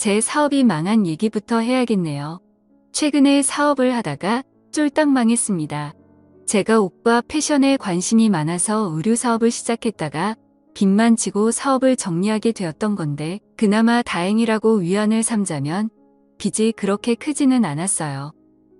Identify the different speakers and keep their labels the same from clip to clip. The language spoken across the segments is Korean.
Speaker 1: 제 사업이 망한 얘기부터 해야겠네요. 최근에 사업을 하다가 쫄딱 망했습니다. 제가 옷과 패션에 관심이 많아서 의류 사업을 시작했다가 빚만 지고 사업을 정리하게 되었던 건데 그나마 다행이라고 위안을 삼자면 빚이 그렇게 크지는 않았어요.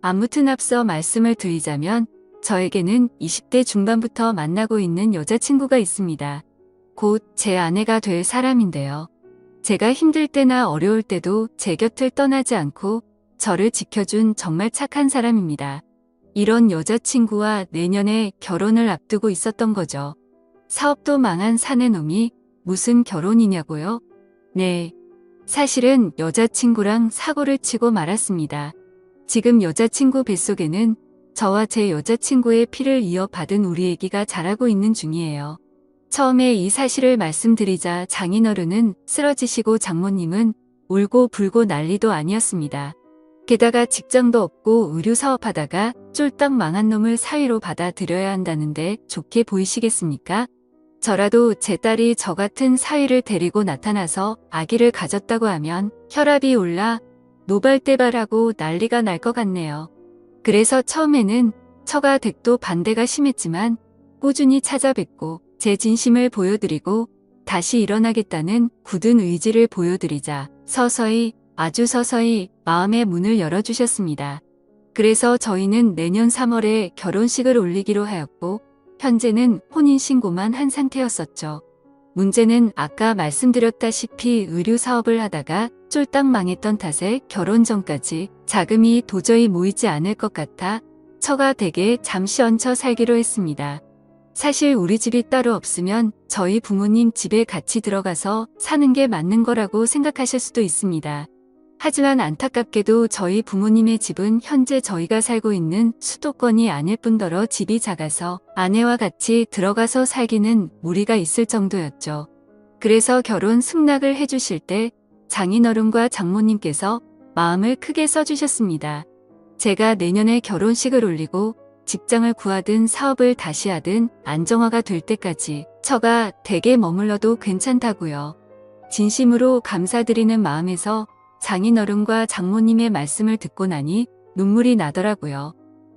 Speaker 1: 아무튼 앞서 말씀을 드리자면 저에게는 20대 중반부터 만나고 있는 여자친구가 있습니다. 곧 제 아내가 될 사람인데요. 제가 힘들 때나 어려울 때도 제 곁을 떠나지 않고 저를 지켜준 정말 착한 사람입니다. 이런 여자친구와 내년에 결혼을 앞두고 있었던 거죠. 사업도 망한 사내 놈이 무슨 결혼이냐고요? 네. 사실은 여자친구랑 사고를 치고 말았습니다. 지금 여자친구 뱃속에는 저와 제 여자친구의 피를 이어받은 우리 애기가 자라고 있는 중이에요. 처음에 이 사실을 말씀드리자 장인어른은 쓰러지시고 장모님은 울고 불고 난리도 아니었습니다. 게다가 직장도 없고 의류 사업하다가 쫄딱 망한 놈을 사위로 받아들여야 한다는데 좋게 보이시겠습니까? 저라도 제 딸이 저 같은 사위를 데리고 나타나서 아기를 가졌다고 하면 혈압이 올라 노발대발하고 난리가 날 것 같네요. 그래서 처음에는 처가 댁도 반대가 심했지만 꾸준히 찾아뵙고 제 진심을 보여드리고 다시 일어나겠다는 굳은 의지를 보여드리자 서서히 아주 서서히 마음의 문을 열어주셨습니다. 그래서 저희는 내년 3월에 결혼식을 올리기로 하였고 현재는 혼인신고만 한 상태였었죠. 문제는 아까 말씀드렸다시피 의류 사업을 하다가 쫄딱 망했던 탓에 결혼 전까지 자금이 도저히 모이지 않을 것 같아 처가 댁에 잠시 얹혀 살기로 했습니다. 사실 우리 집이 따로 없으면 저희 부모님 집에 같이 들어가서 사는 게 맞는 거라고 생각하실 수도 있습니다. 하지만 안타깝게도 저희 부모님의 집은 현재 저희가 살고 있는 수도권이 아닐 뿐더러 집이 작아서 아내와 같이 들어가서 살기는 무리가 있을 정도였죠. 그래서 결혼 승낙을 해주실 때 장인어른과 장모님께서 마음을 크게 써주셨습니다. 제가 내년에 결혼식을 올리고 직장을 구하든 사업을 다시 하든 안정화가 될 때까지 처가 댁에 머물러도 괜찮다고요. 진심으로 감사드리는 마음에서 장인어른과 장모님의 말씀을 듣고 나니 눈물이 나더라고요.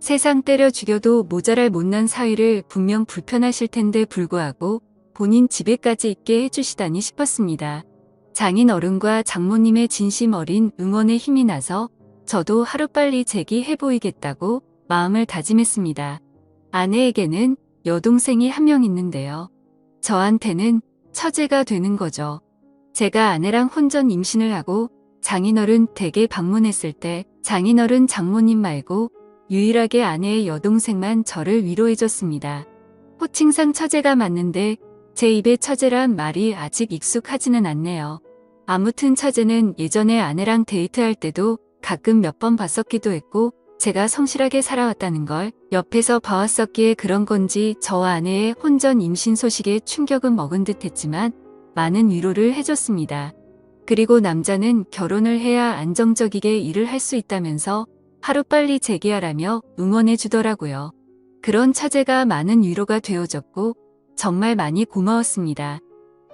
Speaker 1: 세상 때려 죽여도 모자랄 못난 사위를 분명 불편하실 텐데 불구하고 본인 집에까지 있게 해주시다니 싶었습니다. 장인 어른과 장모님의 진심 어린 응원에 힘이 나서 저도 하루빨리 재기해 보이겠다고 마음을 다짐했습니다. 아내에게는 여동생이 한 명 있는데요. 저한테는 처제가 되는 거죠. 제가 아내랑 혼전 임신을 하고 장인어른 댁에 방문했을 때 장인어른 장모님 말고 유일하게 아내의 여동생만 저를 위로해줬습니다. 호칭상 처제가 맞는데 제 입에 처제란 말이 아직 익숙하지는 않네요. 아무튼 처제는 예전에 아내랑 데이트할 때도 가끔 몇 번 봤었기도 했고 제가 성실하게 살아왔다는 걸 옆에서 봐왔었기에 그런 건지 저와 아내의 혼전 임신 소식에 충격은 먹은 듯 했지만 많은 위로를 해줬습니다. 그리고 남자는 결혼을 해야 안정적이게 일을 할 수 있다면서 하루빨리 재기하라며 응원해 주더라고요. 그런 처제가 많은 위로가 되어졌고 정말 많이 고마웠습니다.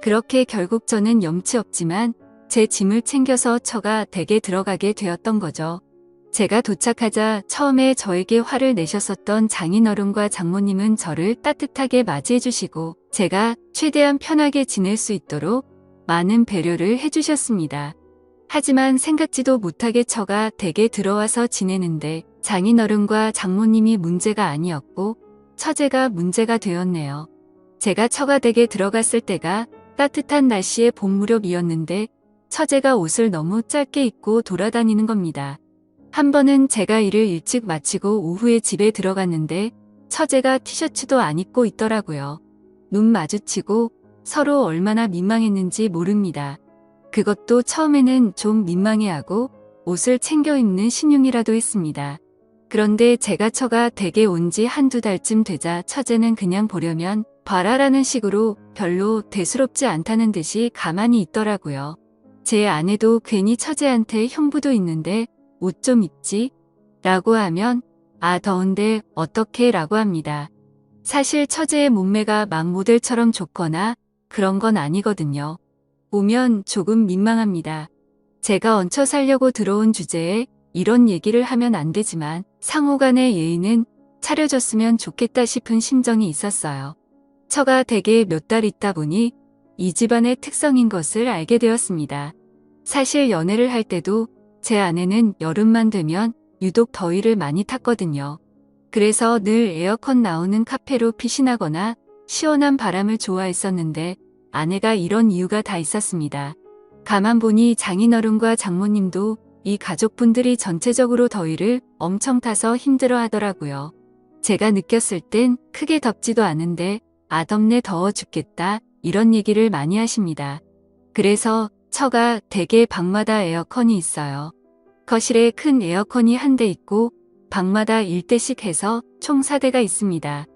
Speaker 1: 그렇게 결국 저는 염치 없지만 제 짐을 챙겨서 처가 댁에 들어가게 되었던 거죠. 제가 도착하자 처음에 저에게 화를 내셨었던 장인어른과 장모님은 저를 따뜻하게 맞이해 주시고 제가 최대한 편하게 지낼 수 있도록 많은 배려를 해주셨습니다. 하지만 생각지도 못하게 처가 댁에 들어와서 지내는데 장인어른과 장모님이 문제가 아니었고 처제가 문제가 되었네요. 제가 처가 댁에 들어갔을 때가 따뜻한 날씨의 봄 무렵이었는데 처제가 옷을 너무 짧게 입고 돌아다니는 겁니다. 한 번은 제가 일을 일찍 마치고 오후에 집에 들어갔는데 처제가 티셔츠도 안 입고 있더라고요. 눈 마주치고 서로 얼마나 민망했는지 모릅니다. 그것도 처음에는 좀 민망해하고 옷을 챙겨 입는 신용이라도 했습니다. 그런데 제가 처가 댁에 온 지 한두 달쯤 되자 처제는 그냥 보려면 봐라라는 식으로 별로 대수롭지 않다는 듯이 가만히 있더라고요. 제 아내도 괜히 처제한테 형부도 있는데 옷 좀 입지? 라고 하면 아 더운데 어떻게 라고 합니다. 사실 처제의 몸매가 막 모델처럼 좋거나 그런 건 아니거든요. 오면 조금 민망합니다. 제가 얹혀 살려고 들어온 주제에 이런 얘기를 하면 안 되지만 상호 간의 예의는 차려졌으면 좋겠다 싶은 심정이 있었어요. 처가 댁에 몇 달 있다 보니 이 집안의 특성인 것을 알게 되었습니다. 사실 연애를 할 때도 제 아내는 여름만 되면 유독 더위를 많이 탔거든요. 그래서 늘 에어컨 나오는 카페로 피신하거나 시원한 바람을 좋아했었는데 아내가 이런 이유가 다 있었습니다. 가만 보니 장인어른과 장모님도 이 가족분들이 전체적으로 더위를 엄청 타서 힘들어 하더라고요. 제가 느꼈을 땐 크게 덥지도 않은데 아 덥네 더워 죽겠다 이런 얘기를 많이 하십니다. 그래서 처가 대개 방마다 에어컨이 있어요. 거실에 큰 에어컨이 한 대 있고 방마다 1대씩 해서 총 4대가 있습니다.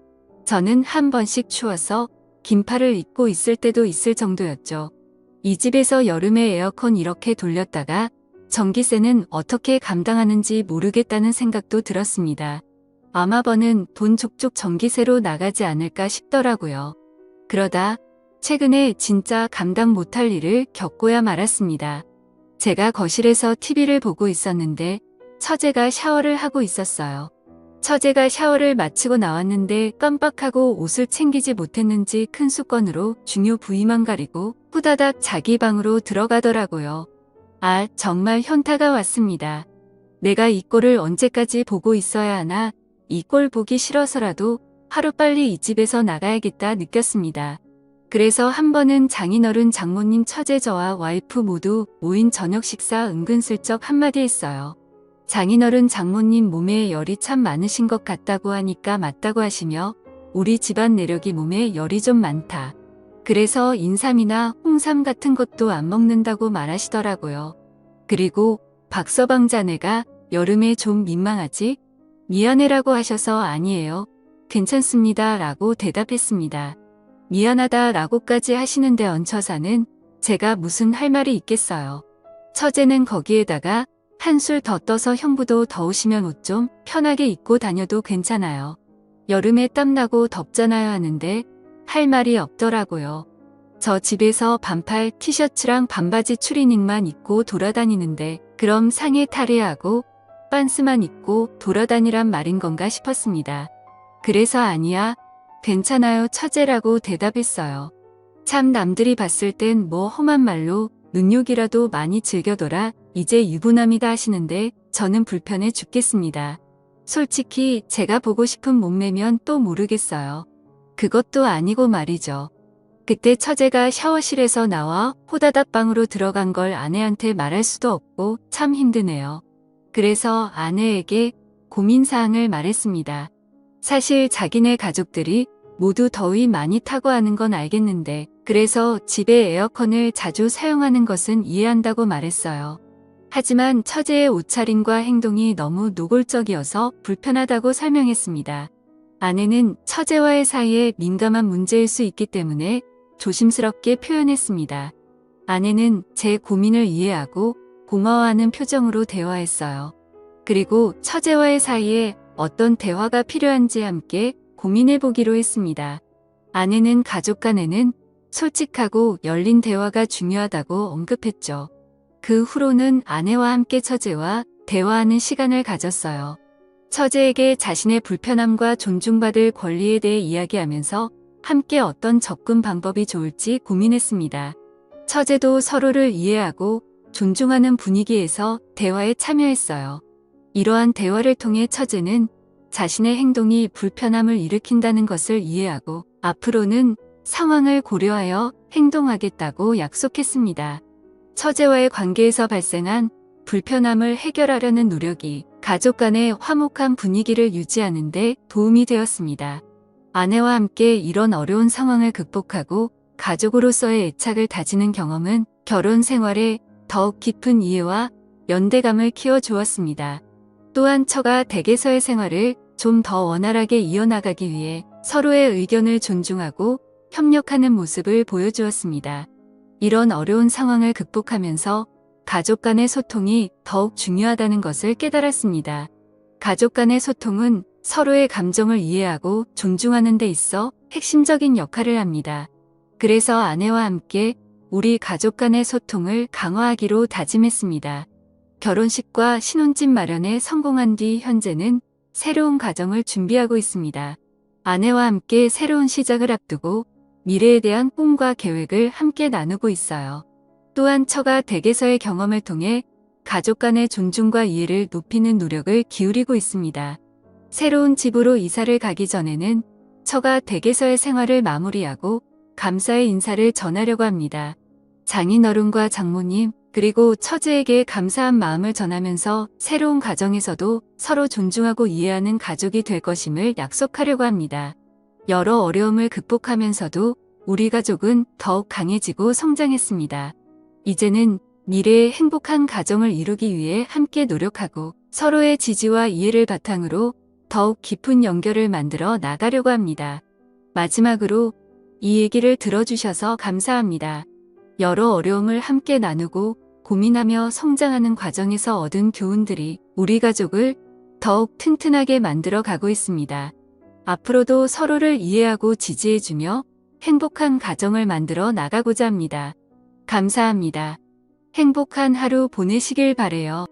Speaker 1: 저는 한 번씩 추워서 긴팔을 입고 있을 때도 있을 정도였죠. 이 집에서 여름에 에어컨 이렇게 돌렸다가 전기세는 어떻게 감당하는지 모르겠다는 생각도 들었습니다. 아마 버는 돈 족족 전기세로 나가지 않을까 싶더라고요. 그러다 최근에 진짜 감당 못할 일을 겪고야 말았습니다. 제가 거실에서 TV를 보고 있었는데 처제가 샤워를 하고 있었어요. 처제가 샤워를 마치고 나왔는데 깜빡하고 옷을 챙기지 못했는지 큰 수건으로 중요 부위만 가리고 후다닥 자기 방으로 들어가더라고요. 아, 정말 현타가 왔습니다. 내가 이 꼴을 언제까지 보고 있어야 하나 이 꼴 보기 싫어서라도 하루빨리 이 집에서 나가야겠다 느꼈습니다. 그래서 한 번은 장인어른 장모님 처제 저와 와이프 모두 모인 저녁 식사 은근슬쩍 한마디 했어요. 장인어른 장모님 몸에 열이 참 많으신 것 같다고 하니까 맞다고 하시며 우리 집안 내력이 몸에 열이 좀 많다. 그래서 인삼이나 홍삼 같은 것도 안 먹는다고 말하시더라고요. 그리고 박서방 자네가 여름에 좀 민망하지? 미안해라고 하셔서 아니에요. 괜찮습니다. 라고 대답했습니다. 미안하다 라고까지 하시는데 얹혀사는 제가 무슨 할 말이 있겠어요. 처제는 거기에다가 한술 더 떠서 형부도 더우시면 옷 좀 편하게 입고 다녀도 괜찮아요. 여름에 땀나고 덥잖아요 하는데 할 말이 없더라고요. 저 집에서 반팔 티셔츠랑 반바지 추리닝만 입고 돌아다니는데 그럼 상의 탈의하고 빤스만 입고 돌아다니란 말인 건가 싶었습니다. 그래서 아니야, 괜찮아요 처제라고 대답했어요. 참 남들이 봤을 땐 뭐 험한 말로 눈욕이라도 많이 즐겨둬라 이제 유부남이다 하시는데 저는 불편해 죽겠습니다. 솔직히 제가 보고 싶은 몸매면 또 모르겠어요. 그것도 아니고 말이죠. 그때 처제가 샤워실에서 나와 호다닥 방으로 들어간 걸 아내한테 말할 수도 없고 참 힘드네요. 그래서 아내에게 고민사항을 말했습니다. 사실 자기네 가족들이 모두 더위 많이 타고 하는 건 알겠는데 그래서 집에 에어컨을 자주 사용하는 것은 이해한다고 말했어요. 하지만 처제의 옷차림과 행동이 너무 노골적이어서 불편하다고 설명했습니다. 아내는 처제와의 사이에 민감한 문제일 수 있기 때문에 조심스럽게 표현했습니다. 아내는 제 고민을 이해하고 고마워하는 표정으로 대화했어요. 그리고 처제와의 사이에 어떤 대화가 필요한지 함께 고민해 보기로 했습니다. 아내는 가족 간에는 솔직하고 열린 대화가 중요하다고 언급했죠. 그 후로는 아내와 함께 처제와 대화하는 시간을 가졌어요. 처제에게 자신의 불편함과 존중받을 권리에 대해 이야기하면서 함께 어떤 접근 방법이 좋을지 고민했습니다. 처제도 서로를 이해하고 존중하는 분위기에서 대화에 참여했어요. 이러한 대화를 통해 처제는 자신의 행동이 불편함을 일으킨다는 것을 이해하고 앞으로는 상황을 고려하여 행동하겠다고 약속했습니다. 처제와의 관계에서 발생한 불편함을 해결하려는 노력이 가족 간의 화목한 분위기를 유지하는 데 도움이 되었습니다. 아내와 함께 이런 어려운 상황을 극복하고 가족으로서의 애착을 다지는 경험은 결혼 생활에 더욱 깊은 이해와 연대감을 키워주었습니다. 또한 처가 댁에서의 생활을 좀 더 원활하게 이어나가기 위해 서로의 의견을 존중하고 협력하는 모습을 보여주었습니다. 이런 어려운 상황을 극복하면서 가족 간의 소통이 더욱 중요하다는 것을 깨달았습니다. 가족 간의 소통은 서로의 감정을 이해하고 존중하는 데 있어 핵심적인 역할을 합니다. 그래서 아내와 함께 우리 가족 간의 소통을 강화하기로 다짐했습니다. 결혼식과 신혼집 마련에 성공한 뒤 현재는 새로운 가정을 준비하고 있습니다. 아내와 함께 새로운 시작을 앞두고 미래에 대한 꿈과 계획을 함께 나누고 있어요. 또한 처가 댁에서의 경험을 통해 가족 간의 존중과 이해를 높이는 노력을 기울이고 있습니다. 새로운 집으로 이사를 가기 전에는 처가 댁에서의 생활을 마무리하고 감사의 인사를 전하려고 합니다. 장인어른과 장모님, 그리고 처제에게 감사한 마음을 전하면서 새로운 가정에서도 서로 존중하고 이해하는 가족이 될 것임을 약속하려고 합니다. 여러 어려움을 극복하면서도 우리 가족은 더욱 강해지고 성장했습니다. 이제는 미래의 행복한 가정을 이루기 위해 함께 노력하고 서로의 지지와 이해를 바탕으로 더욱 깊은 연결을 만들어 나가려고 합니다. 마지막으로 이 얘기를 들어주셔서 감사합니다. 여러 어려움을 함께 나누고 고민하며 성장하는 과정에서 얻은 교훈들이 우리 가족을 더욱 튼튼하게 만들어 가고 있습니다. 앞으로도 서로를 이해하고 지지해주며 행복한 가정을 만들어 나가고자 합니다. 감사합니다. 행복한 하루 보내시길 바래요.